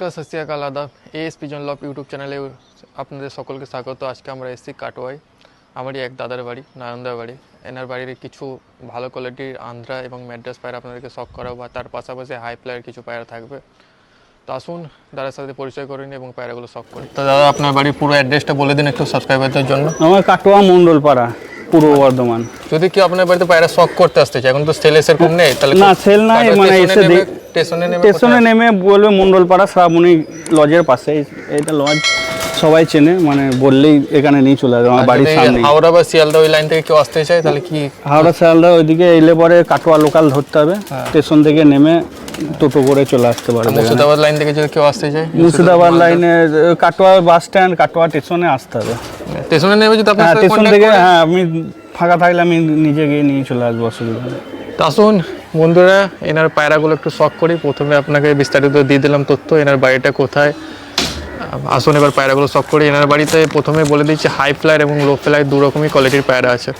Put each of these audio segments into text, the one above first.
নমস্কার সত শ্রী আকাল আদাব এএস পিজন লব ইউটিউব চ্যানেলে আপনাদের সকলকে স্বাগত আজকে আমরা এসেছি কাটোয়ায় আমারই এক দাদার বাড়ি নারায়ণদার বাড়ি এনার বাড়ির কিছু ভালো কোয়ালিটির আন্ধ্রা এবং ম্যাড্রাস পায়রা আপনাদেরকে শখ করা বা তার পাশাপাশি হাই প্লেয়ার কিছু পায়রা থাকবে তো আসুন দাদার সাথে পরিচয় করে নিন এবং পায়রাগুলো শখ করি তো দাদা আপনার বাড়ির পুরো অ্যাড্রেসটা বলে দিন একটু সাবস্ক্রাইবারদের জন্য আমার কাটোয়া মণ্ডলপাড়া পূর্ব বর্ধমান। যদি কেউ আপনার বাড়িতে পায়রা শখ করতে আসতে চায় এখন তো সেল এরকম নেই তাহলে না, sell নাই, মানে এসে স্টেশনে নেমে স্টেশনে নেমে বলবে মণ্ডলপাড়া শ্রাবণী লজের পাশে। এটা লজ সবাই চেনে মানে বললেই এখানে নিয়ে চলে আসবে আমার বাড়ির সামনে হাওড়া বা শিয়ালদা ওই লাইন থেকে কেউ আসতে চায় তাহলে কি হাওড়া শিয়ালদা ওইদিকে এলে পরে কাটোয়া লোকাল ধরতে হবে। স্টেশন থেকে নেমে টোটো করে চলে আসতে পারবে। মুর্শিদাবাদ লাইন থেকে যদি কেউ আসতে চায় মুর্শিদাবাদ লাইনে কাটোয়া বাস স্ট্যান্ড কাটোয়া স্টেশনে আসতে হবে। স্টেশনে নেমে যদি আপনার হ্যাঁ স্টেশন থেকে হ্যাঁ আমি ফাঁকা থাকলে আমি নিজে গিয়ে নিয়ে চলে আসব অসুবিধা নেই। তো আসুন বন্ধুরা এনার পায়রাগুলো একটু শখ করি। প্রথমে আপনাকে বিস্তারিত দিয়ে দিলাম তথ্য এনার বাড়িটা কোথায়। আসুন এবার পায়রাগুলো শখ করি। এনার বাড়িতে প্রথমে বলে দিচ্ছি হাই ফ্লায়ার এবং লো ফ্লায়ার দু রকমই কোয়ালিটির পায়রা আছে।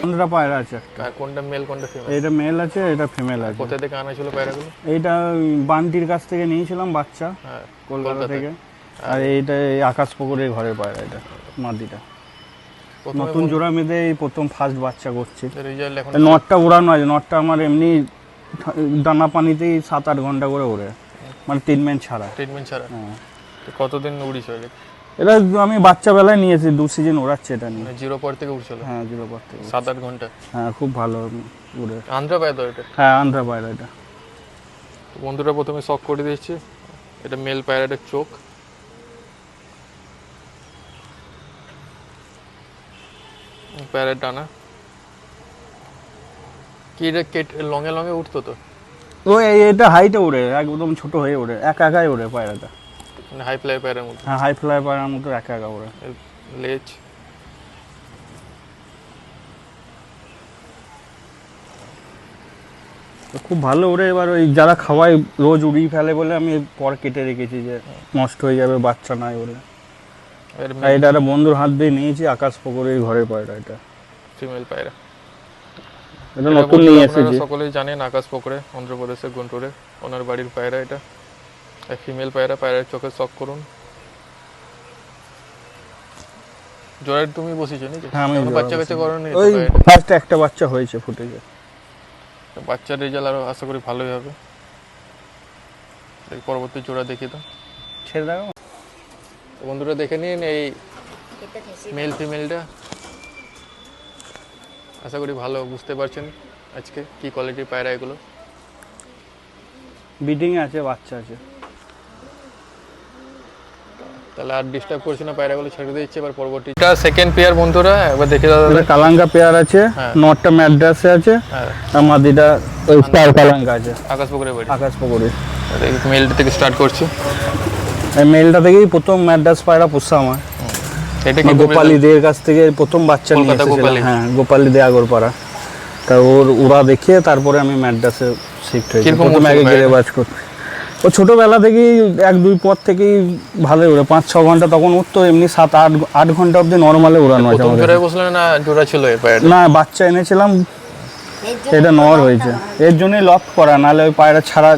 পনেরোটা পায়রা আছে একটা? কোনটা মেল কোনটা ফিমেল এটা মেল আছে এটা ফিমেল আছে। কোথা থেকে আনা ছিল পায়রাগুলো? এইটা বান্টির কাছ থেকে নিয়েছিলাম বাচ্চা হ্যাঁ কলকাতা থেকে। আর এইটা এই আকাশ পুকুরের ঘরে পায়রা এটা মাদিটা নতুন জোড়া মেয়েদে এই প্রথম ফার্স্ট বাচ্চা করছে। রেজাল্ট এখন এই নটটা উড়ানো আছে নটটা আমার এমনি দানা পানিতেই সাত আট ঘণ্টা করে ওড়ে। মানে ট্রিটমেন্ট ছাড়া। ট্রিটমেন্ট ছাড়া? হ্যাঁ। কতদিন উড়িস এটা আমি বাচ্চা বেলায় নিয়েছি দু সিজন ওড়াচ্ছে এটা নিয়ে। জিরো পর থেকে উড়ছিল হ্যাঁ জিরো পর থেকে সাত আট ঘণ্টা? হ্যাঁ খুব ভালো উড়ে। আন্ধ্রা পায় তো এটা? হ্যাঁ আন্ধ্রা পায়রা এটা। বন্ধুরা প্রথমে শখ করে দিয়েছি। এটা মেল পায়রাটার চোখ প্যারের ডানা কি এটা কেট লঙে লঙে উঠতো তো? ও এটা হাইটে ওড়ে একদম ছোট হয়ে ওড়ে একা একাই ওড়ে পায়রাটা। মানে হাই ফ্লাই প্যারের মতো। হ্যাঁ হাই ফ্লাই পায়রার মতো একা একা ওড়ে এর লেজ। খুব ভালো ওরে এবার ওই যারা খাওয়ায় রোজ উড়িয়ে ফেলে বলে আমি পর কেটে রেখেছি যে নষ্ট হয়ে যাবে বাচ্চা নাই ওরে এটা একটা বন্ধুর হাত দিয়ে নিয়েছি আকাশ পুকুরের ঘরে পায়রা এটা। ফিমেল পায়রা। এটা নতুন নিয়ে এসেছি। সকলেই জানেন আকাশ পোকরে অন্ধ্রপ্রদেশের গুন্টুরে ওনার বাড়ির পায়রা এটা। ফিমেল পায়রা পায়রার চোখে শখ করুন। জোড়ার তুমি বসেছো নাকি? হ্যাঁ, আমি বাচ্চা কাচ্চা করো নি ওই ফার্স্ট একটা বাচ্চা হয়েছে ফুটেছে বাচ্চার রেজাল্ট আরও আশা করি ভালোই হবে। এর পরবর্তী জোড়া দেখি তো ছেড়ে দাও। বন্ধুরা দেখে নিন এই মেল ফিমেলটা আশা করি ভালো বুঝতে পারছেন আজকে কি কোয়ালিটির পায়রা এগুলো। বিডিং আছে বাচ্চা আছে। তাহলে আর ডিস্টার্ব করছি না পায়রাগুলো ছেড়ে দিচ্ছে এবার পরবর্তী এটা সেকেন্ড পেয়ার বন্ধুরা একবার দেখে দাদা। এটা কালাঙ্কা পেয়ার আছে। নটটা ম্যাড্রাসে আছে হ্যাঁ। আর মাদিটা ওই স্টার কালাঙ্কা আছে। আকাশ পুকুরে বাড়ি আকাশ পুকুরে। মেলটা থেকে স্টার্ট করছি। এই মেলটা থেকেই প্রথম ম্যাড্রাস পায়রা পোষা আমার। এটা কি গোপালী দের কাছ থেকে প্রথম বাচ্চা নিয়ে এসেছিলাম হ্যাঁ গোপালী দে আগরপাড়া। তা ওর ওরা দেখিয়ে তারপরে আমি ম্যাড্রাসে শিফট হয়েছি। প্রথমে আগে বাজ করতে ও ছোটোবেলা থেকেই এক দুই পর থেকেই ভালোই ওড়ে। পাঁচ ছ ঘণ্টা তখন উঠতো এমনি সাত আট আট ঘণ্টা অবধি নর্মালে উড়ানো আছে আমাদের। বসলে না জোড়া ছিল না বাচ্চা এনেছিলাম এটা নর হয়েছে। এর জন্যই লক করা নাহলে ওই পায়রা ছাড়া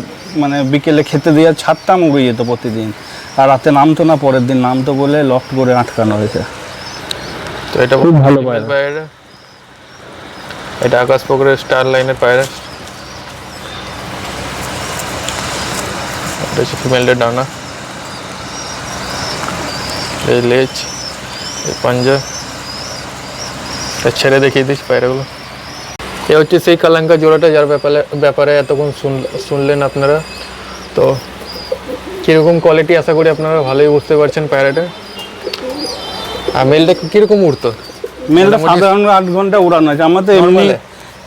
মানে বিকেলে খেতে দিয়ে ছাড়তাম উড়ে যেত প্রতিদিন। আর রাতে নামতো না পরের দিন নামতো বলে লক করে আটকানো হয়েছে। তো এটা খুব ভালো। পায়রা। এটা আকাশ পুকুরের স্টার লাইনের পায়রা? এটা হচ্ছে ফিমেলটার ডানা এই লেজ এই পাঞ্জা ছেড়ে দেখিয়ে দিস পায়রাগুলো এ হচ্ছে সেই কালাঙ্কা জোড়াটা যার ব্যাপারে ব্যাপারে এতক্ষণ শুনলেন আপনারা তো কীরকম কোয়ালিটি আশা করি আপনারা ভালোই বুঝতে পারছেন পায়রাটা আর মেলটা কীরকম উঠতো মেলটা সাধারণ আট ঘণ্টা উড়ানো আছে আমার তো এমনি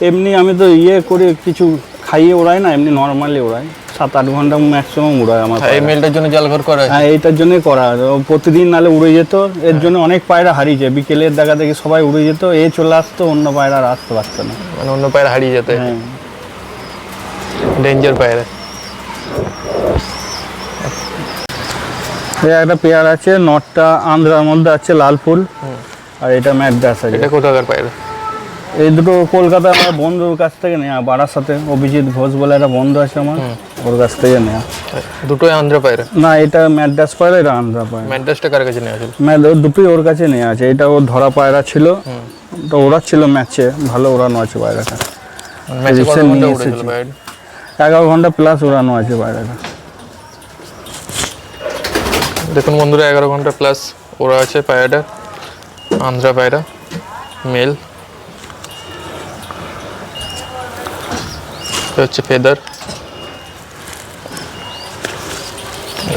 এমনি আমি তো ইয়ে করে কিছু খাইয়ে ওড়াই না এমনি নর্মালি ওড়াই সাত আট ঘণ্টা ম্যাক্সিমাম উড়ায় আমার হ্যাঁ, এই মেলটার জন্য জাল ঘর করা হ্যাঁ এইটার জন্যই করা প্রতিদিন নালে উড়ে যেত এর জন্য অনেক পায়রা হারিয়েছে বিকেলের দেখা দেখি সবাই উড়ে যেত এ চলে আসতো অন্য পায়রা আর আসতে পারতো না। মানে অন্য পায়রা হারিয়ে যেত। হ্যাঁ। ডেঞ্জার পায়রা। একটা পেয়ার আছে নটটা আন্ধ্রার মধ্যে আছে লাল ফুল আর এটা ম্যাড্রাস আছে। এটা কোথাকার পায়রা? এই দুটো কলকাতা আমার বন্ধুর কাছ থেকে নেওয়া বাড়ার সাথে অভিজিৎ ঘোষ বলে একটা বন্ধু আছে আমার। ওর কাছ থেকে নেওয়া দুটোই আন্ধ্রা পায়রা? না এটা ম্যাড্রাস পায়রা এটা আন্ধ্রা পায়রা। ম্যাড্রাসটা কার কাছে নেওয়া ছিল? ম্যাড ওর দুটোই ওর কাছে নেওয়া আছে। এটা ওর ধরা পায়রা ছিল। তো ওড়াচ্ছিল ম্যাচে। ভালো ওড়ানো আছে। পায়রাটা। এগারো ঘণ্টা প্লাস ওড়ানো আছে পায়রাটা। দেখুন বন্ধুরা এগারো ঘণ্টা প্লাস ওরা আছে পায়রাটা। আন্ধ্রা পায়রা মেল হচ্ছে ফেদার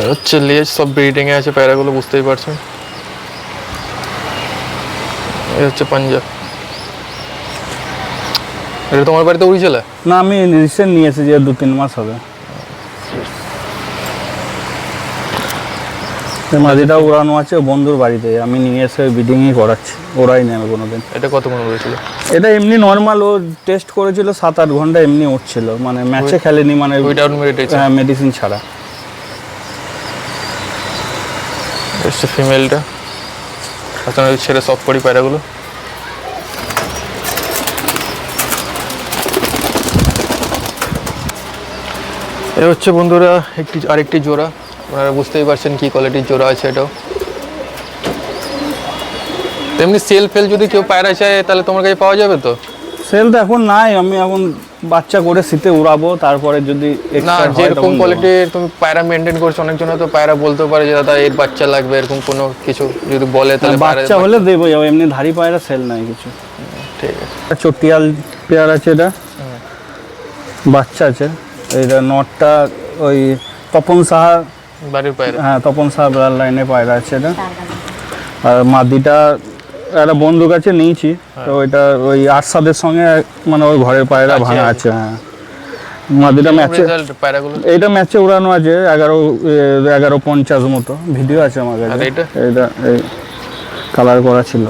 হচ্ছে লেজ সব ব্রিডিংয়ে আছে পায়রাগুলো বুঝতেই পারছেন। এই হচ্ছে পাঞ্জাব। এটা তোমার বাড়িতে উড়িয়েছিল না আমি রিসেন্ট নিয়ে এসেছি দু তিন মাস হবে। মাদিটা উড়ানো আছে বন্ধুর বাড়িতে। আমি নিয়ে এসে বিডিংই করাচ্ছি ওরাই নেবে কোনোদিন। এটা কতক্ষণ উড়েছিল? এটা এমনি নর্মাল ও টেস্ট করেছিল সাত আট ঘণ্টা এমনি উঠছিল। মানে ম্যাচে খেলেনি মানে উইদাউট মেডিটেশন হ্যাঁ মেডিসিন ছাড়া। হচ্ছে ফিমেলটা আপনার ছেড়ে সব করি পায়রাগুলো। এ হচ্ছে বন্ধুরা একটি, আরেকটি জোড়া। আপনারা বুঝতেই পারছেন কী কোয়ালিটির জোড়া আছে এটাও। তেমনি সেল ফেল যদি কেউ পায়রা চায়, তাহলে তোমার কাছে পাওয়া যাবে তো? সেল তো এখন নাই, আমি এখন বাচ্চা করে শীতে উড়াবো তারপরে যদি না যেরকম। কোয়ালিটির তুমি পায়রা মেনটেন করছ অনেকজন তো পায়রা বলতে পারে যে দাদা এর বাচ্চা লাগবে এরকম কোনো কিছু যদি বলে তাহলে বাচ্চা হলে দেবো যাব এমনি ধারি পায়রা সেল নাই কিছু। ঠিক আছে। চটিয়াল পেয়ার আছে এটা। বাচ্চা আছে। এইটা নটটা ওই তপন সাহা বাড়ির পায়রা। হ্যাঁ তপন সাহা লাইনে পায়রা আছে এটা। আর মাদিটা একটা বন্ধুর কাছে নিয়েছি। তো ওইটা ওই আরসাদের সঙ্গে মানে ওই ঘরের পায়রা ভাঙা আছে। হ্যাঁ। মাদিটা ম্যাচে এইটা ম্যাচে উড়ানো আছে এগারো এগারো পঞ্চাশ মতো। ভিডিও আছে আমার কাছে? এইটা? এই কালার করা ছিল।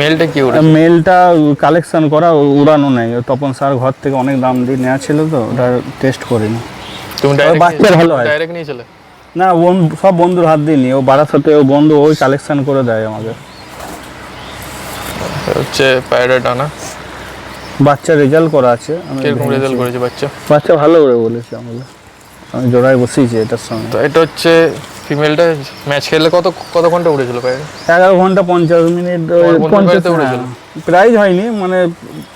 মেলটা কি ওটা মেলটা কালেকশন করা উড়ানো নেই। তপন স্যার ঘর থেকে অনেক দাম দিয়ে নেওয়া ছিল তো ওটা টেস্ট করিনি। তুমি বাচ্চা ভালো হয়। ডাইরেক্ট না সব বন্ধুর হাত দিয়ে নি ও বারাসাতে ও বন্ধু ওই কালেকশন করে দেয় আমাকে। হচ্ছে পায়রা ডানা। বাচ্চা রেজাল্ট করা আছে আমি কীরকম। রেজাল্ট করেছে বাচ্চা? বাচ্চা ভালো করে বলেছে আমাকে আমি জোড়ায় বসিয়েছি এটার সঙ্গে। তো এটা হচ্ছে ফিমেলটা ম্যাচ খেললে কত কত ঘণ্টা উড়েছিল পায়রা? এগারো ঘণ্টা পঞ্চাশ মিনিট ওই তোমার বন্ধুর পঞ্চাশ বাড়িতে উড়েছিল? প্রাইজ হয়নি মানে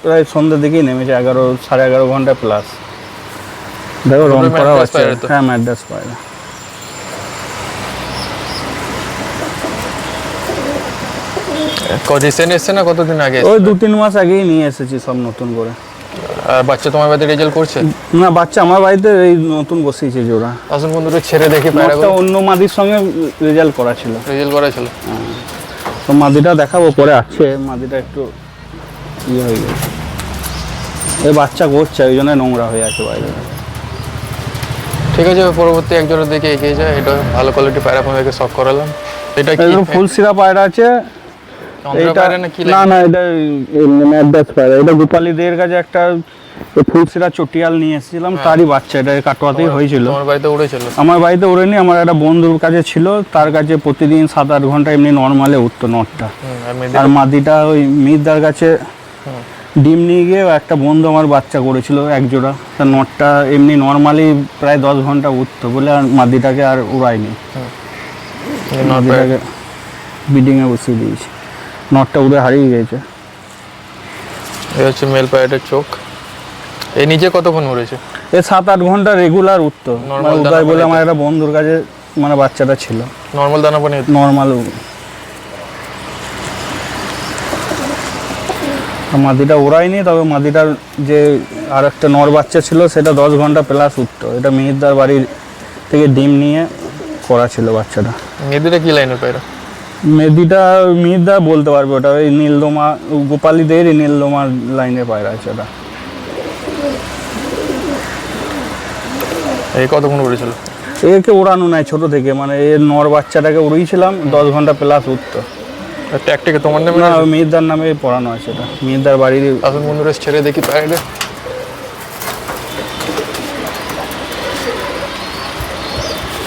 প্রায় সন্ধ্যের দিকেই নেমেছে এগারো সাড়ে এগারো ঘণ্টা প্লাস দেখো রং করা? হ্যাঁ ম্যাড্রাস পায়রা। রিসেন্ট এসছে না কতদিন আগে ওই দু তিন মাস আগেই নিয়ে এসেছি সব নতুন করে। আর বাচ্চা তোমার বাড়িতে রেজাল্ট করছে? না বাচ্চা আমার বাড়িতে এই নতুন বসিয়েছে জোড়া। আসুন বন্ধুরা ছেড়ে দেখি পায়রাগুলো অন্য মাদির সঙ্গে রেজাল্ট করা ছিল। রেজাল্ট করা ছিল। তো মাদিটা দেখাবো পরে আছে মাদিটা একটু ইয়ে হয়ে গেছে। এই বাচ্চা করছে ওই জন্য নোংরা হয়ে আছে বাইরে। ঠিক আছে পরবর্তী এক জোড়া দেখে এগিয়ে যায়। এটা ভালো কোয়ালিটি পায়রা আপনাদেরকে শখ করালাম। এটা ফুল সিরা পায়রা আছে এইটা না না এটা ম্যাডাস পায়রা এটা গোপালীদের কাছে একটা ফুল সিরা চটিয়াল নিয়ে এসেছিলাম তারই বাচ্চা এটা কাটোয়াতেই হয়েছিল। তোমার বাড়িতে উড়েছিল? আমার বাড়িতে ওড়েনি আমার একটা বন্ধুর কাছে ছিল তার কাছে প্রতিদিন সাত আট ঘণ্টা এমনি নর্মালে উঠতো নটটা। আর মাদিটা ওই মির্দার কাছে ডিম নিয়ে গিয়ে একটা বন্ধু আমার বাচ্চা করেছিল এক জোড়া। তার নটটা এমনি নর্মালি প্রায় দশ ঘণ্টা উঠতো বলে আর মাদিটাকে আর নর মাদিটাকে বিডিংয়ে বসিয়ে দিয়েছি। নটটা উড়ে হারিয়ে গেছে এই হচ্ছে মেল পায়রাটার চোখ। এই নিজে কতক্ষণ উড়েছে এ সাত আট ঘণ্টা রেগুলার উঠতো। মানে উদয় বলে আমার একটা বন্ধুর কাছে মানে বাচ্চাটা ছিল। নর্মাল দানা পানি। নর্মাল মাদিটা ওড়ায়নি তবে মাদিটার যে আর একটা নর বাচ্চা ছিল সেটা দশ ঘণ্টা প্লাস উঠতো। এটা মিহিরদার বাড়ির থেকে ডিম নিয়ে করা ছিল বাচ্চাটা। মেয়েদিটা কি লাইনের পায়রা? মেদিটা মিহিরদা বলতে পারবে ওটা ওই নীলদমা গোপালীদের নীলদমা লাইনে পায়রা আছে ওটা। এই কতক্ষণ উড়েছিল একে ওড়ানো নাই ছোট থেকে মানে এর নর বাচ্চাটাকে উড়িয়েছিলাম দশ ঘণ্টা প্লাস উঠতো। ট্যাকটিকে তোমার নামে না মিহিরদার নামে পড়ানো আছে এটা। মিহিরদার বাড়ির আসুন বন্ধুরা ছেড়ে দেখি পায়রাটা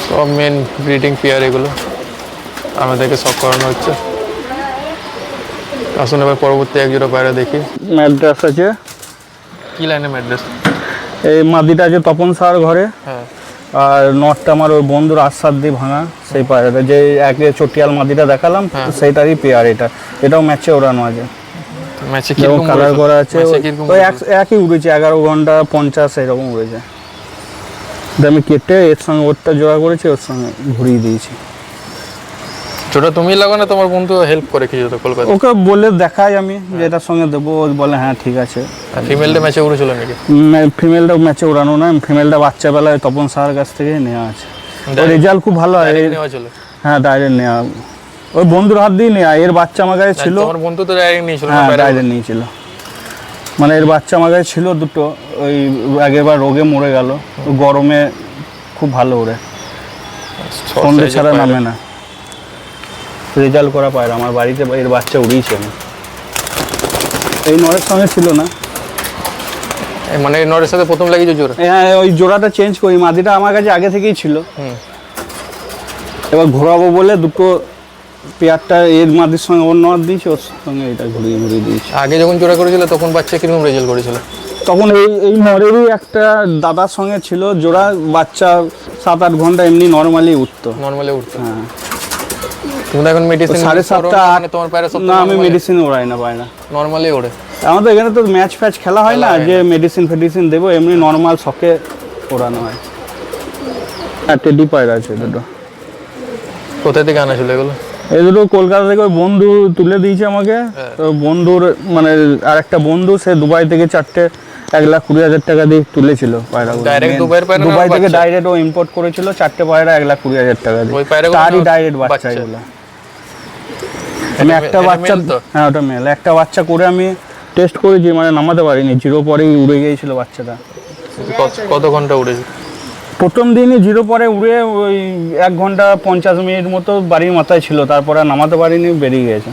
সব মেন ব্রিডিং পেয়ার এগুলো। আমাদেরকে শখ করানো হচ্ছে। আসুন এবার পরবর্তী এক জোড়া পায়রা দেখি। ম্যাড্রাস আছে। কি লাইনের ম্যাড্রেস এই মাদিটা আছে তপন সার ঘরে। হ্যাঁ। আর নটটা আমার ওই বন্ধুর আশ্বাদ দিয়ে ভাঙা সেই পায়রাটা। যে একে চটিয়াল মাদিটা দেখালাম হ্যাঁ। সেইটারই পেয়ার এটা। এটাও ম্যাচে ওড়ানো আছে। ম্যাচে কীরকম কালার করা আছে ওই- একই উড়েছে এগারো ঘণ্টা পঞ্চাশ এরকম উড়েছে। আমি কেটে এর সঙ্গে ওরটা জোড়া করেছি ওর সঙ্গে ঘুরিয়ে দিয়েছি। ছোটা তুমি লাগো না তোমার বন্ধু হেল্প করে কিছু তো কলকাতা। ওকে বলে দেখাই আমি যে এটার সঙ্গে দেবো ও বলে হ্যাঁ ঠিক আছে। ফিমেলটা ম্যাচে উড়েছিল নাকি? ফিমেলটা ম্যাচে ওড়ানো না ফিমেলটা বাচ্চাবেলায় তপন সাহার কাছ থেকে নেওয়া আছে। রেজাল্ট খুব ভালো হয়। হ্যাঁ ডাইরেক্ট নেওয়া। ওই বন্ধুর হাত দিয়ে নেওয়া। এর বাচ্চা আমার কাছে ছিল। তোমার বন্ধু তো ডাইরেক্ট নিয়েছিল হ্যাঁ ডাইরেক্ট নিয়েছিল। মানে এর বাচ্চা আমার কাছে ছিল দুটো। ওই আগেরবার রোগে মরে গেল। গরমে খুব ভালো ওরে। সন্ধে ছাড়া। নামে না। রেজাল্ট করা পায়রা আমার বাড়িতে এর বাচ্চা উড়িয়েছি আমি। এই নরের সঙ্গে ছিল না। এই মানে নরের সাথে প্রথম লাগিয়েছে জোর হ্যাঁ ওই জোড়াটা চেঞ্জ করি। মাদিটা আমার কাছে আগে থেকেই ছিল। এবার ঘোরাবো বলে দুটো পেয়ারটা এর মাদির সঙ্গে ওর নর দিয়েছি ওর সঙ্গে এটা ঘুরিয়ে ঘুরিয়ে দিয়েছি। আগে যখন জোড়া করেছিল তখন বাচ্চা কীরকম রেজাল্ট করেছিল? তখন এই এই নরেরই একটা দাদার সঙ্গে ছিল। জোড়া বাচ্চা সাত আট ঘণ্টা এমনি নর্মালি উঠতো। নর্মালি উঠতো। হ্যাঁ। তুমি তো এখন মেডিসিন সাড়ে সাতটা আট মানে তোমার না আমি মেডিসিন ওড়াই না পাই না। নর্মালি ওড়ে আমাদের এখানে তো ম্যাচ ফ্যাচ খেলা হয় না যে মেডিসিন ফেডিসিন দেবো এমনি নর্মাল শখে ওড়ানো হয়। আর টেডি পায়রা আছে দুটো। কোথা থেকে আনা ছিল এগুলো? এই দুটো কলকাতা থেকে ওই বন্ধু তুলে দিয়েছে আমাকে। হ্যাঁ। তো বন্ধুর মানে আর একটা বন্ধু সে দুবাই থেকে চারটে এক লাখ কুড়ি হাজার টাকা দিয়ে তুলেছিল পায়রাগুলো দুবাই থেকে ডাইরেক্ট ও ইম্পোর্ট করেছিল চারটে পায়রা এক লাখ কুড়ি হাজার টাকা দিয়ে। তারই ডাইরেক্ট বাচ্চা? এগুলো। আমি একটা বাচ্চা তো? হ্যাঁ ওটা মেল একটা বাচ্চা করে আমি টেস্ট করেছি মানে নামাতে পারিনি। জিরো পরেই উড়ে গিয়েছিল বাচ্চাটা। কত- কত ঘণ্টা উড়েছে? প্রথম দিনই জিরো পরে উড়ে ওই এক ঘণ্টা পঞ্চাশ মিনিট মতো বাড়ির মাথায় ছিল তারপরে আর নামাতে পারিনি বেরিয়ে উড়েছে।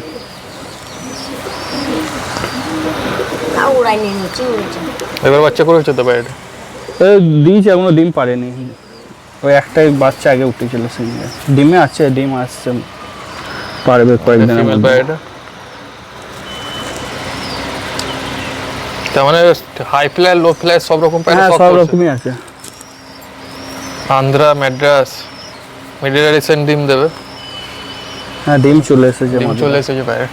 এবার বাচ্চা করেছে তো বাইরে? এ দিয়েছে এখনও ডিম পারেনি ওই একটাই বাচ্চা আগে উঠেছিল সিঙ্গে ডিমে আছে ডিম আসছে। পারবে কয়েকদিনের মধ্যে তার মানে হাই ফ্লাই লো ফ্লাই সব রকম পায়রা হ্যাঁ সব রকমই আছে। আন্ধ্রা ম্যাড্রাস মিডিয়ারিসেন ডিম দেবে। হ্যাঁ ডিম চলে এসেছে ডিম। চলে এসেছে পায়রা।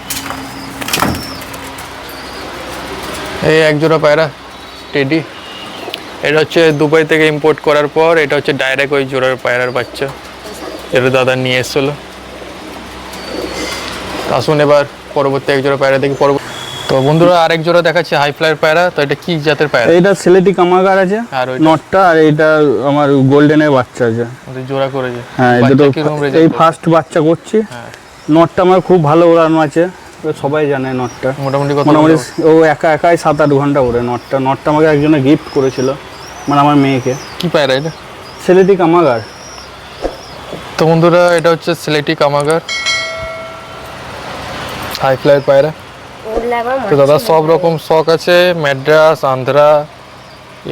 এই এক জোড়া পায়রা টেডি এটা হচ্ছে দুবাই থেকে ইম্পোর্ট করার পর এটা হচ্ছে ডাইরেক্ট ওই জোড়ার পায়রার বাচ্চা। এটা দাদা নিয়ে এসেছিল। আসুন এবার পরবর্তী এক জোড়া পায়রা দেখি পরবর্তী তো বন্ধুরা আরেক জোড়া দেখাচ্ছে হাই ফ্লাইয়ের পায়রা তো এটা কি জাতের পায়রা? এটা সিলেটি কামাগার আছে আর? নটটা আর এইটা আমার গোল্ডেনের বাচ্চা আছে। জোড়া করেছে হ্যাঁ এই দুটো এই ফার্স্ট বাচ্চা করছি। হ্যাঁ। নটটা আমার খুব ভালো ওড়ানো আছে সবাই জানে নটটা। মোটামুটি মোটামুটি ও একা একাই সাত আট ঘণ্টা ওড়ে নটটা। নটটা আমাকে একজনে গিফট করেছিল মানে আমার মেয়েকে। কি পায়রা এটা? সিলেটি কামাগার। তো বন্ধুরা এটা হচ্ছে সিলেটি কামাগার। হাই ফ্লাইয়ের পায়রা? তো দাদা সব রকম শখ আছে ম্যাড্রাস আন্ধ্রা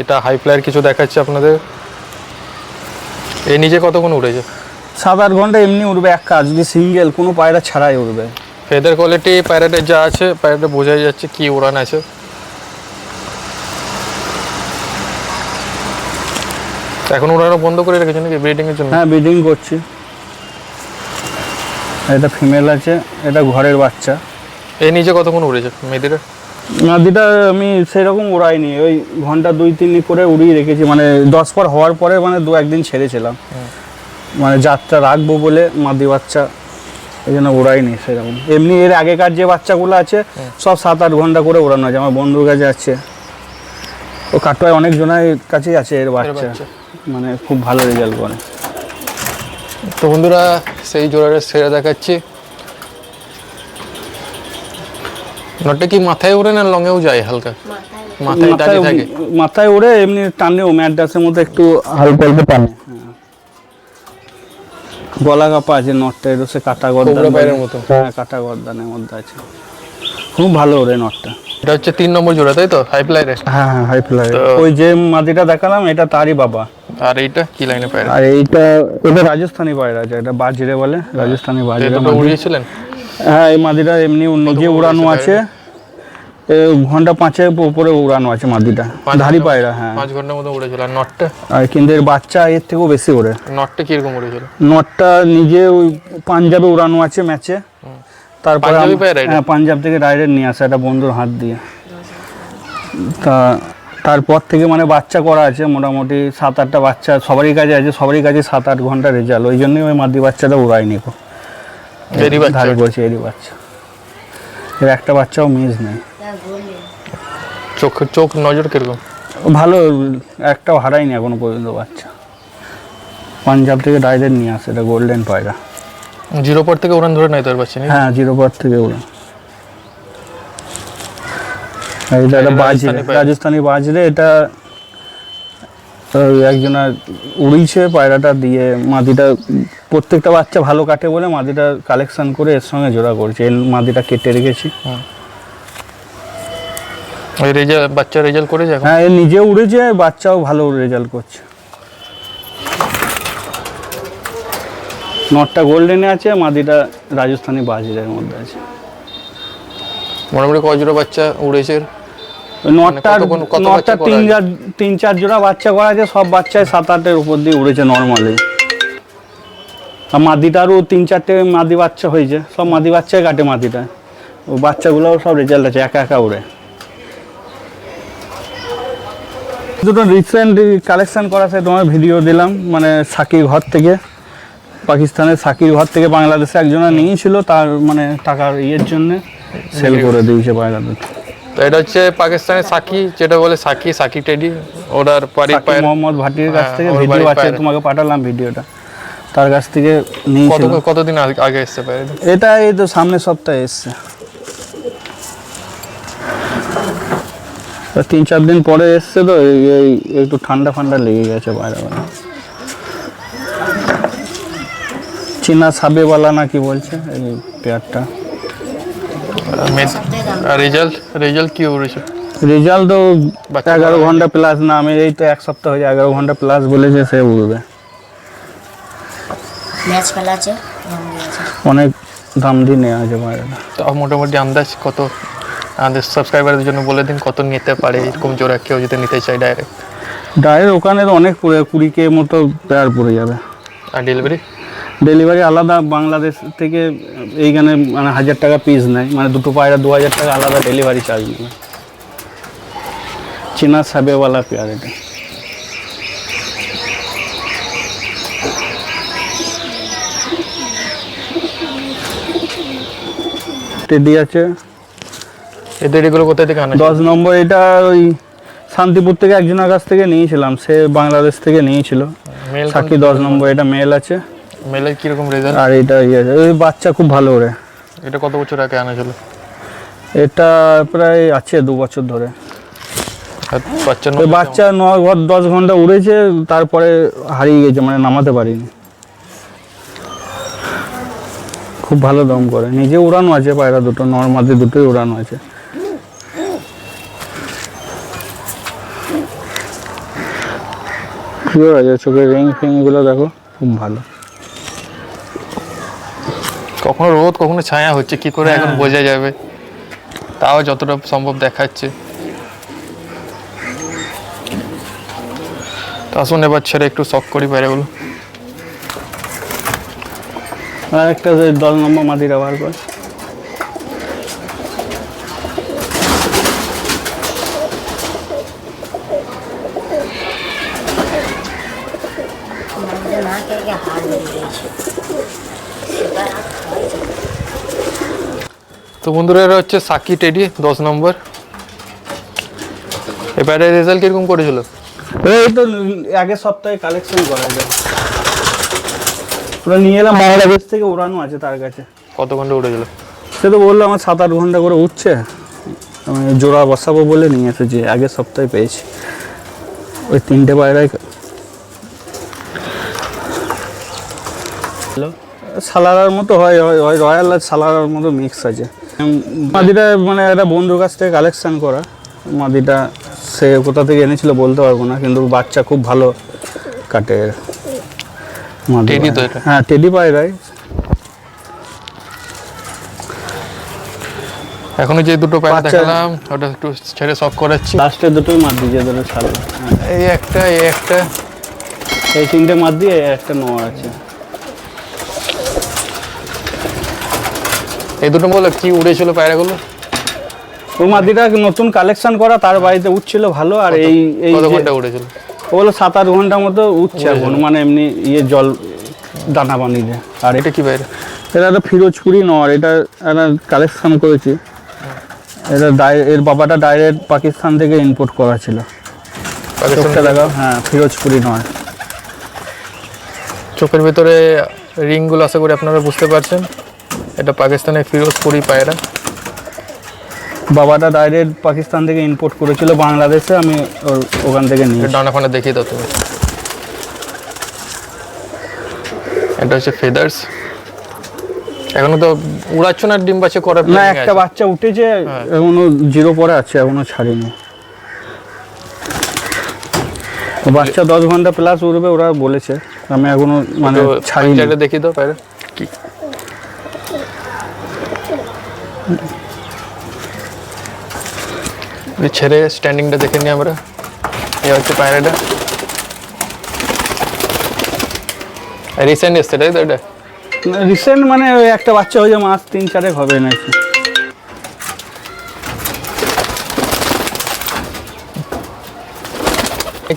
এটা হাই ফ্লাইয়ের কিছু দেখাচ্ছে আপনাদের। এ নিজে কতক্ষণ উড়েছে সাত আট ঘণ্টা এমনি উঠবে এক কাজ যদি সিঙ্গেল কোনো পায়রা ছাড়াই উঠবে ফেদার কোয়ালিটি প্যারাটের যা আছে প্যারাটে বোঝাই যাচ্ছে কি উড়ান আছে। এখন উড়ানো বন্ধ করে রেখেছে নাকি? ব্রিডিং এর জন্য? হ্যাঁ ব্রিডিং করছি। এটা ফিমেল আছে এটা ঘরের বাচ্চা। এই নিজে কতক্ষণ উড়েছে মেয়েদের? নদীটা আমি সেরকম উড়াইনি ওই ঘণ্টা দুই তিন করে উড়িয়ে রেখেছি মানে দশ পর হওয়ার পরে মানে দু একদিন ছেড়েছিলাম। মানে যাত্রা রাখব বলে মাদি বাচ্চা এই জন্য উড়াইনি সেরকম। এমনি এর আগেকার যে বাচ্চাগুলো আছে সব সাত আট ঘণ্টা করে উড়ানো আছে আমার বন্ধুর কাছে আছে। ও কাটোয়ায় অনেক জনের কাছেই আছে এর বাচ্চা। মানে খুব ভালো রেজাল্ট করে। তো বন্ধুরা সেই জোড়াটা সেরা দেখাচ্ছি। নটটা কি মাথায় ওড়ে না লঙেও যায় হালকা? মাথায় দাঁড়িয়ে থাকে। মাথায় ওড়ে এমনি টানেও ম্যাট ডাসের মধ্যে একটু হালকা অল্প টানে। হ্যাঁ। গলা কাপা আছে নটটা একটু সে কাটা গর্দান কোবরা মতো। হ্যাঁ কাটা গর্দানের মধ্যে আছে। খুব ভালো ওরে নটটা। এটা হচ্ছে তিন নম্বর জোড়া তাই তো? হাই ফ্লাইয়ের হ্যাঁ হ্যাঁ হাই ফ্লাই ওই যে মাদিটা দেখালাম এটা তারই বাবা। আর এইটা? কি লাইনে পায়রা? আর এইটা এটা রাজস্থানি পায়রা আছে এটা বাজরে বলে রাজস্থানি বাজরে দুটো উড়িয়েছিলেন? হ্যাঁ এই মাদিটা এমনি নিজে উড়ানো আছে। ঘণ্টা পাঁচের উপরে উড়ানো আছে মাদিটা। ধারি পায়রা হ্যাঁ। পাঁচ ঘণ্টার মতো উড়েছিল। আর নটটা? আর কিন্তু এর বাচ্চা এর থেকেও বেশি ওড়ে। নটটা কীরকম উড়েছিল? নটটা নিজে ওই পাঞ্জাবে উড়ানো আছে ম্যাচে। তারপরে এটা? হ্যাঁ পাঞ্জাব থেকে ডাইরেক্ট নিয়ে আসা একটা বন্ধুর হাত দিয়ে। তা তারপর থেকে মানে বাচ্চা করা আছে মোটামুটি সাত আটটা বাচ্চা সবারই কাছে আছে সবারই কাছে সাত আট ঘণ্টা রেজাল্ট ওই জন্যই ওই মাদি বাচ্চাটা উড়ায়নি কো বাচ্চা? ধারে করছে এরই বাচ্চা। এর একটা বাচ্চাও মিস নেই। চোখ চোখ নজর কীরকম? ভালো একটাও হারায়নি এখনও পর্যন্ত বাচ্চা। পাঞ্জাব থেকে ডাইরেক্ট নিয়ে আসে এটা গোল্ডেন পায়রা। জিরো পর থেকে উড়ান ধরে নাই তোর পাচ্ছি হ্যাঁ জিরো পর থেকে ওরা এটা একটা বাজরে রাজস্থানি বাজরে এটা একজনের উড়িয়েছে পায়রাটা দিয়ে মাদিটা প্রত্যেকটা বাচ্চা ভালো কাটে বলে মাদিটা কালেকশন করে এর সঙ্গে জোড়া করছে। এই মাদিটা কেটে রেখেছি। রেজাল্ট বাচ্চা রেজাল্ট করেছে হ্যাঁ এ নিজে উড়েছে বাচ্চাও ভালো রেজাল্ট করছে। নটটা গোল্ডেনে আছে মাদিটা রাজস্থানি বাজরের মধ্যে আছে। মোটামুটি কয় জোড়া বাচ্চা উড়েছে নটার মানে কত- কত নটা তিন চার তিন চার জোড়া বাচ্চা করা আছে সব বাচ্চায় সাত আটের উপর দিয়ে উড়েছে নর্মালি আর মাদিটারও তিন চারটে মাদি বাচ্চা হয়েছে সব মাদি বাচ্চাই কাটে মাদিটা। ও বাচ্চাগুলোও সব রেজাল্ট আছে একা একা উড়ে। দুটো রিসেন্ট কালেকশন করা আছে তোমার ভিডিও দিলাম মানে সাকির ঘর থেকে। পাকিস্তানের সাকির ঘর থেকে বাংলাদেশে একজনা নিয়েছিল তার মানে টাকার ইয়ের জন্য সেল করে দিয়েছে দুটো তো এটা হচ্ছে পাকিস্তানের সাকি যেটা বলে সাকি সাকি টেডি। ওটার সাকিব মোহাম্মদ ভাটির কাছ হ্যাঁ, থেকে ভিডিও আছে তোমাকে পাঠালাম ভিডিওটা তার কাছ থেকে কত কতদিন আগে- এসছে পায়ের? এটা এই তো সামনের সপ্তাহে এসছে। তিন চার দিন পরে এসছে তো এই- এই একটু ঠান্ডা ফান্ডা লেগে গেছে বাইরে বাইরে চীনা সাবেওয়ালা না কি বলছে এই পেয়ারটা? রেজাল্ট রেজাল্ট কি উড়েছে রেজাল্ট তো বাচ্চা এগারো ঘণ্টা প্লাস না আমি এই তো এক সপ্তাহ হয়েছে এগারো ঘণ্টা প্লাস বলেছে সে আছে? অনেক দাম দিয়ে নেওয়া আছে বাইরেটা তাও মোটামুটি আন্দাজ কত? আমাদের সাবস্ক্রাইবারদের জন্য বলে দিন কত নিতে পারে? এরকম জোড়া কেউ যদি নিতে চায় ডাইরেক্ট ডায়ের ওখানে তো অনেক পড়ে কুড়ি কে মতো পেয়ার পড়ে যাবে। আর ডেলিভারি ডেলিভারি আলাদা বাংলাদেশ থেকে এইখানে মানে হাজার টাকা পিস নেয়। মানে দুটো পায়রা দু হাজার টাকা আলাদা ডেলিভারি চার্জ নেবে চীনা সাবেওয়ালা পেয়ার এটা। টেডি আছে। এদের এগুলো কোথায় থেকে আনা দশ নম্বর এটা ওই শান্তিপুর থেকে একজনের কাছ থেকে নিয়েছিলাম। সে বাংলাদেশ থেকে নিয়েছিল। সাক্ষী দশ নম্বর এটা মেল আছে। মেলের কীরকম রেজাল্ট আর এটা ইয়ে আছে ওই বাচ্চা খুব ভালো ওরে। এটা কত বছর আগে আনা ছিল? এটা প্রায় আছে দু বছর ধরে। বাচ্চা ওই বাচ্চা ন দশ ঘণ্টা উড়েছে তারপরে হারিয়ে গেছে মানে নামাতে পারিনি। খুব ভালো দম করে। নিজে উড়ানো আছে পায়রা দুটো নর্মাদি দুটোই উড়ানো আছে। চোখের রিং ফিং এগুলো দেখো খুব ভালো। কখনো রোদ কখনো ছায়া হচ্ছে কি করে এখন বোঝা যাবে? তাও যতটা সম্ভব দেখাচ্ছে। তো আসুন এবার ছেড়ে একটু শখ করি বাইরেগুলো আর একটা যে দশ নম্বর মাটি ব্যবহার কর না হাড় বেরিয়ে গেছে সেবার আর খাওয়াই যাবে না। তো বন্ধুরা এরা হচ্ছে সাকি টেডি দশ নম্বর। এবারে রেজাল্ট কীরকম করেছিল? এই তো আগের সপ্তাহে কালেকশন করা যায়। ওরা নিয়ে এলাম বাংলাদেশ থেকে উড়ানো আছে তার কাছে। কত ঘণ্টা উঠেছিল সে তো বলল আমার সাত আট ঘণ্টা করে উঠছে। আমি জোড়া বসাবো বলে নিয়ে এসেছি আগের সপ্তাহে পেয়েছি। ওই তিনটে পায়রায় সালারার মতো হয় হয় রয়্যাল আর সালারার মতো মিক্স আছে। মাদিটা মানে একটা বন্ধুর কাছ থেকে কালেকশন করা। মাদিটা সে কোথা থেকে এনেছিল বলতে পারব না কিন্তু বাচ্চা খুব ভালো কাটে। টেডি তো এটা? হ্যাঁ টেডি পায়রাই। এখনও যে দুটো পায়রা দেখালাম ওটা একটু ছেড়ে শখ করাচ্ছি। লাস্টে দুটোই মার দিয়ে ধরে হ্যাঁ। এই একটা এই একটা। এই তিনটে মার দিয়ে একটা নোয়ার আছে। এই দুটো বলো কি উড়েছিল পায়রাগুলো? ওই মাদিটা নতুন কালেকশন করা তার বাড়িতে উঠছিল ভালো আর এই এই ঘণ্টা উড়েছিল? ওগুলো সাত আট ঘণ্টার মতো উঠছে এখন মানে এমনি ইয়ে জল দানা বানিয়ে দিয়ে। আর এটা কি বাইরে? এটা একটা ফিরোজপুরি নর এটা একটা কালেকশন করেছি। এটা এর বাবাটা ডাইরেক্ট পাকিস্তান থেকে ইম্পোর্ট করা ছিল। হ্যাঁ ফিরোজপুরি নয় চোখের ভিতরে রিংগুলো আশা করি আপনারা বুঝতে পারছেন। এটা পাকিস্তানের ফিরোজপুরি পায়রা। বাবাটা ডাইরেক্ট পাকিস্তান থেকে ইম্পোর্ট করেছিল বাংলাদেশে আমি ওর- ওখান থেকে নিয়ে ডানা ফানা দেখিয়ে দাও তুমি। এটা হচ্ছে ফেদার্স এখনও তো উড়াচ্ছ না ডিম বাচ্চা করার না একটা বাচ্চা উঠেছে হ্যাঁ। এখনও জিরো পরে আছে এখনও ছাড়িনি। বাচ্চা দশ ঘণ্টা প্লাস উঠবে ওরা বলেছে। আমি এখনও মানে ছাড়িনি। দেখিয়ে দাও পায়রা। কি ছেড়ে স্ট্যান্ডিংটা দেখে নিই আমরা এ হচ্ছে পায়রাটা রিসেন্ট এসছে তাই তো এটা রিসেন্ট মানে একটা বাচ্চা হয়ে যায় মাস তিন চারেক হবে নাকি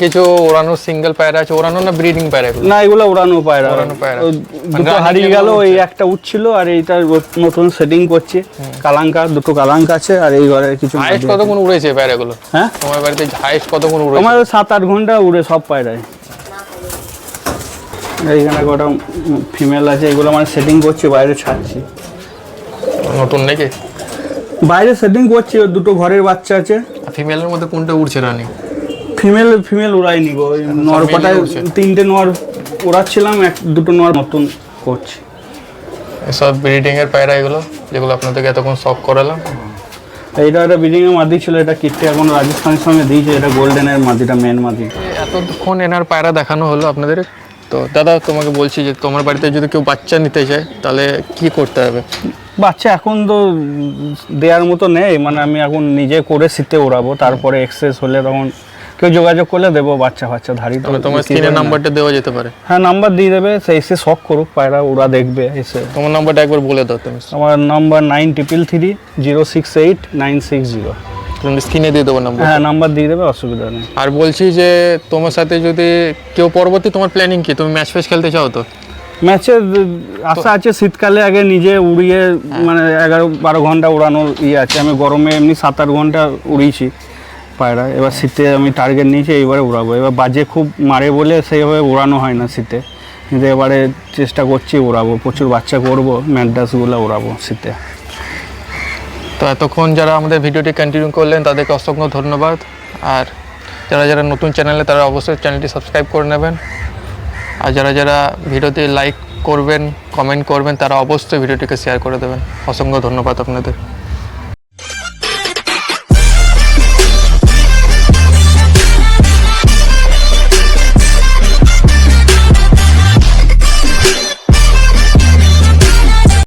কিছু ওড়ানো সিঙ্গেল পায়রা আছে ওড়ানো না ব্রিডিং পায়রা না এগুলো উড়ানো পায়রা উড়ানো পায়রা। দুটো হারিয়ে গেল ওই একটা উঠছিল আর এইটা নতুন সেটিং করছে কালাঙ্কা দুটো কালাঙ্কা আছে আর এই ঘরে কিছু হাইস্ট। কতক্ষণ উড়েছে পায়রাগুলো হ্যাঁ তোমার বাড়িতে হাইস্ট কতক্ষণ উড়েছে আমার সাত আট ঘণ্টা উড়ে সব পায়রায় এইখানে কটা ফিমেল আছে এগুলো মানে সেটিং করছি বাইরে ছাড়ছি নতুন নাকি বাইরে সেটিং করছি দুটো ঘরের বাচ্চা আছে ফিমেলের মধ্যে কোনটা উড়ছে রানি ফিমেল ফিমেল গো ওই নর কটায় তিনটে নর উড়াচ্ছিলাম এক দুটো নর নতুন করছি। এসব ব্রিডিং এর পায়রা এগুলো যেগুলো আপনাদেরকে এতক্ষণ শখ করালাম। এইটা একটা বিল্ডিং এর মাদি ছিল এটা কিটে এখন রাজস্থানের সঙ্গে দিয়েছে এটা গোল্ডেনের মাদিটা মেন মাদি। এতক্ষণ এনার পায়রা দেখানো হলো আপনাদের। তো দাদা তোমাকে বলছি যে তোমার বাড়িতে যদি কেউ বাচ্চা নিতে চায় তাহলে কি করতে হবে? বাচ্চা এখন তো দেওয়ার মতো নেই মানে আমি এখন নিজে করে শীতে ওড়াবো তারপরে এক্সেস হলে তখন কেউ যোগাযোগ করলে দেবো বাচ্চা বাচ্চা ধারি তবে তোমার স্ক্রিনের নাম্বারটা দেওয়া যেতে পারে। হ্যাঁ নাম্বার দিয়ে দেবে সে এসে শখ করুক পায়রা ওরা দেখবে এসে। তোমার নাম্বারটা একবার বলে দাও তুমি। আমার number nine triple three zero six eight nine six zero তুমি স্ক্রিনে দিয়ে দেবো নাম্বার হ্যাঁ নাম্বার দিয়ে দেবে অসুবিধা নেই। আর বলছি যে তোমার সাথে যদি কেউ পরবর্তী তোমার প্ল্যানিং কি? তুমি ম্যাচ ফ্যাচ খেলতে চাও তো? ম্যাচের আশা আছে শীতকালে আগে নিজে উড়িয়ে মানে এগারো বারো ঘণ্টা উড়ানোর ইয়ে আছে। আমি গরমে এমনি সাত আট ঘণ্টা উড়িয়েছি। পায়রা, এবার শীতে আমি টার্গেট নিয়েছি, এইবারে উড়াবো। এবার বাজে খুব মারে বলে সেইভাবে উড়ানো হয় না শীতে। কিন্তু এবারে চেষ্টা করছি উড়াবো, প্রচুর বাচ্চা করব ম্যাডাসগুলো উড়াবো শীতে। তো এতক্ষণ যারা আমাদের ভিডিওটি কন্টিনিউ করলেন, তাদেরকে অসংখ্য ধন্যবাদ। আর যারা যারা নতুন চ্যানেলে তারা অবশ্যই চ্যানেলটি সাবস্ক্রাইব করে নেবেন। আর যারা যারা ভিডিওতে লাইক করবেন কমেন্ট করবেন, তারা অবশ্যই ভিডিওটিকে শেয়ার করে দেবেন। অসংখ্য ধন্যবাদ আপনাদের।